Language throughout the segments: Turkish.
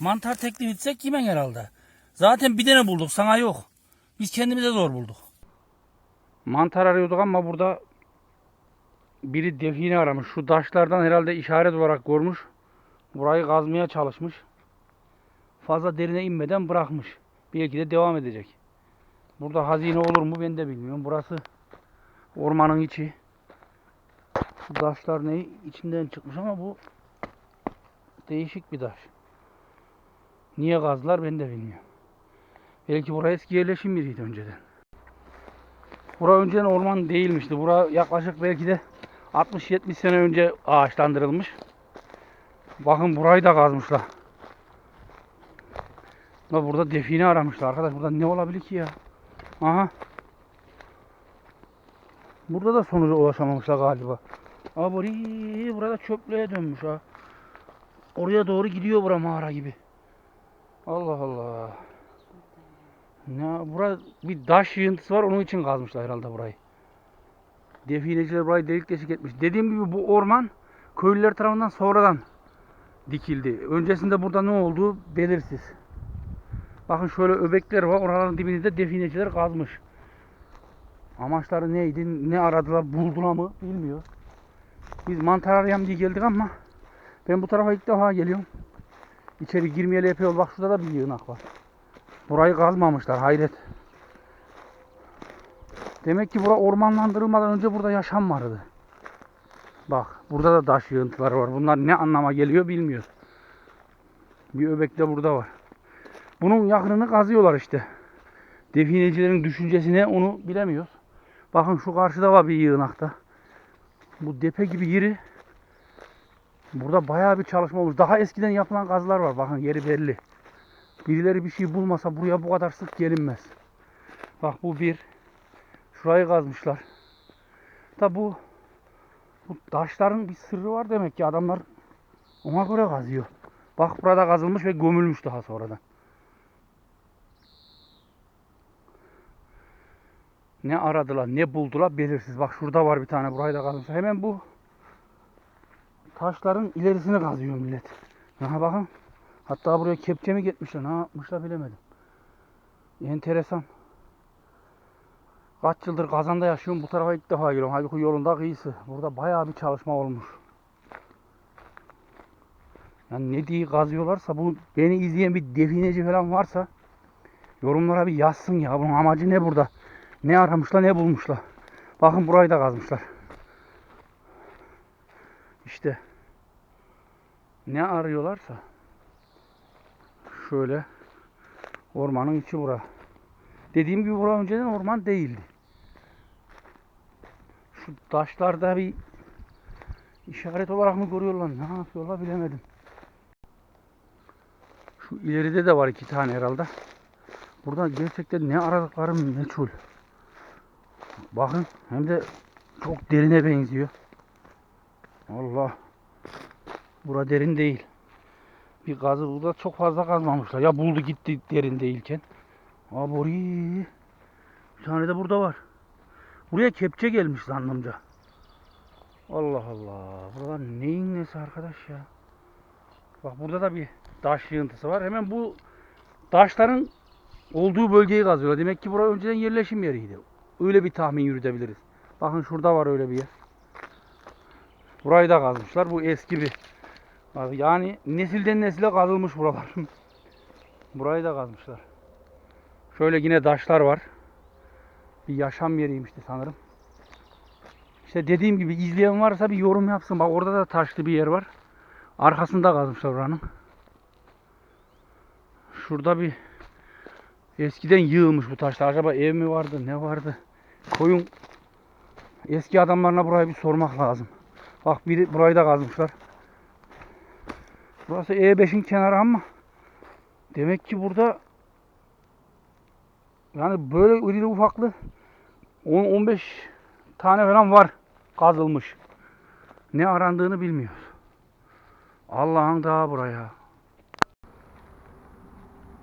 Mantar teklif etsek yemen herhalde. Zaten bir tane bulduk sana yok. Biz kendimize zor bulduk. Mantar arıyorduk ama burada biri define aramış. Şu taşlardan herhalde işaret olarak görmüş. Burayı kazmaya çalışmış. Fazla derine inmeden bırakmış. Belki de devam edecek. Burada hazine olur mu ben de bilmiyorum. Burası ormanın içi. Şu taşlar ne içinden çıkmış ama bu değişik bir taş. Niye kazdılar ben de bilmiyorum. Belki burası eski yerleşim yeriydi önceden. Bura önceden orman değilmişti. Bura yaklaşık belki de 60-70 sene önce ağaçlandırılmış. Bakın burayı da kazmışlar. La burada define aramışlar arkadaş. Burada ne olabilir ki ya? Aha. Burada da sonuca ulaşamamışlar galiba. Aa buri burada çöplüğe dönmüş ha. Oraya doğru gidiyor bura mağara gibi. Allah Allah. Ne bura bir taş yığıntısı var onun için kazmışlar herhalde burayı. Defineciler burayı delik deşik etmiş. Dediğim gibi bu orman köylüler tarafından sonradan dikildi. Öncesinde burada ne olduğu belirsiz. Bakın şöyle öbekler var. Oraların dibini de defineciler kazmış. Amaçları neydi, ne aradılar, buldular mı bilmiyor. Biz mantar arayalım diye geldik ama ben bu tarafa ilk defa geliyorum. İçeri girmeyeli epey oldu. Bak şurada da bir yığınak var. Burayı kazmamışlar hayret. Demek ki bura ormanlandırılmadan önce burada yaşam vardı. Bak burada da taş yığıntıları var. Bunlar ne anlama geliyor bilmiyoruz. Bir öbek de burada var. Bunun yakınını kazıyorlar işte. Definecilerin düşüncesine onu bilemiyoruz. Bakın şu karşıda var bir yığınakta. Bu depe gibi yeri. Burada bayağı bir çalışma olmuş. Daha eskiden yapılan kazılar var. Bakın yeri belli. Birileri bir şey bulmasa buraya bu kadar sık gelinmez. Bak bu bir. Şurayı kazmışlar. Da bu bu taşların bir sırrı var demek ki adamlar ona göre kazıyor. Bak burada kazılmış ve gömülmüş daha sonradan. Ne aradılar, ne buldular belirsiz. Bak şurada var bir tane burayı da kazmışlar. Hemen bu taşların ilerisini kazıyor millet. Aha bakın. Hatta buraya kepçe mi gitmişler, ne yapmışlar bilemedim. Enteresan. Kaç yıldır kazanda yaşıyorum bu tarafa ilk defa geliyorum. Halbuki yolun da kıyısı. Burada bayağı bir çalışma olmuş. Yani ne diye kazıyorlarsa bu beni izleyen bir defineci falan varsa yorumlara bir yazsın ya. Bunun amacı ne burada? Ne aramışlar ne bulmuşlar. Bakın burayı da kazmışlar. İşte ne arıyorlarsa şöyle ormanın içi bura. Dediğim gibi bura önceden orman değildi. Şu taşlarda bir işaret olarak mı görüyorlar? Ne yapıyorlar bilemedim. Şu ileride de var iki tane herhalde. Burada gerçekten ne aradıklarım meçhul. Bakın hem de çok derine benziyor. Allah. Bura derin değil. Bir gazı burada çok fazla kazmamışlar. Ya buldu gitti derin değilken. Abori. Bir tane de burada var. Buraya kepçe gelmiş zannımca. Allah Allah. Burada neyin nesi arkadaş ya. Bak burada da bir taş yığıntısı var. Hemen bu taşların olduğu bölgeyi kazıyorlar. Demek ki burası önceden yerleşim yeriydi. Öyle bir tahmin yürütebiliriz. Bakın şurada var öyle bir yer. Burayı da kazmışlar. Bu eski bir. Yani nesilden nesile kazılmış buralar. Burayı da kazmışlar. Şöyle yine taşlar var. Bir yaşam yeriymişti sanırım. İşte dediğim gibi izleyen varsa bir yorum yapsın. Bak orada da taşlı bir yer var. Arkasında kazmışlar oranın. Şurada bir eskiden yığılmış bu taşlar. Acaba ev mi vardı ne vardı? Koyun eski adamlarına burayı bir sormak lazım. Bak biri burayı da kazmışlar. Burası E5'in kenarı ama demek ki burada yani böyle irili ufaklı 10-15 tane falan var kazılmış. Ne arandığını bilmiyoruz. Allah'ın daha buraya.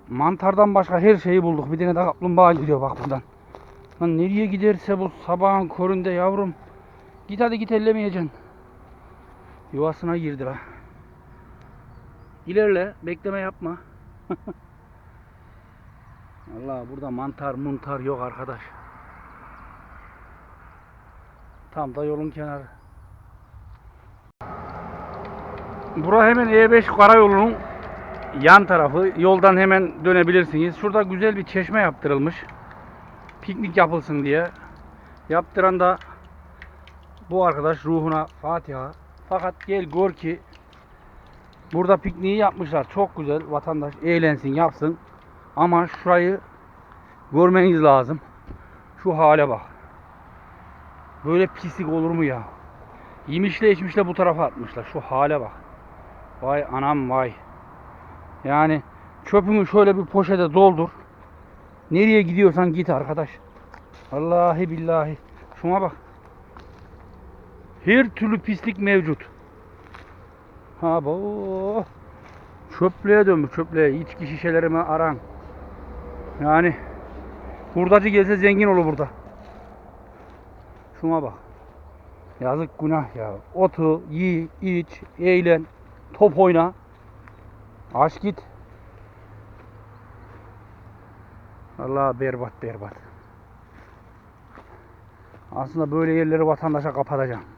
Mantardan başka her şeyi bulduk. Bir tane de kaplumbağa gidiyor bak buradan. Lan nereye giderse bu sabahın köründe yavrum. Git hadi git ellemeyeceksin. Yuvasına girdi la. İlerle. Bekleme yapma. Allah burada mantar muntar yok arkadaş. Tam da yolun kenarı. Bura hemen E5 karayolunun yan tarafı. Yoldan hemen dönebilirsiniz. Şurada güzel bir çeşme yaptırılmış. Piknik yapılsın diye. Yaptıran da bu arkadaş ruhuna Fatiha. Fakat gel gör ki burada pikniği yapmışlar. Çok güzel. Vatandaş eğlensin, yapsın. Ama şurayı görmeniz lazım. Şu hale bak. Böyle pislik olur mu ya? Yemişle içmişle bu tarafa atmışlar. Şu hale bak. Vay anam vay. Yani çöpünü şöyle bir poşete doldur. Nereye gidiyorsan git arkadaş. Vallahi billahi. Şuna bak. Her türlü pislik mevcut. Ha bu çöplüğe dönmüş çöplüğe. İçki şişelerimi aran. Yani hurdacı gelse zengin olur burada. Şuna bak. Yazık günah ya. Otu, yi, iç, eğlen, top oyna. Aç git. Allah berbat berbat. Aslında böyle yerleri vatandaşa kapatacağım.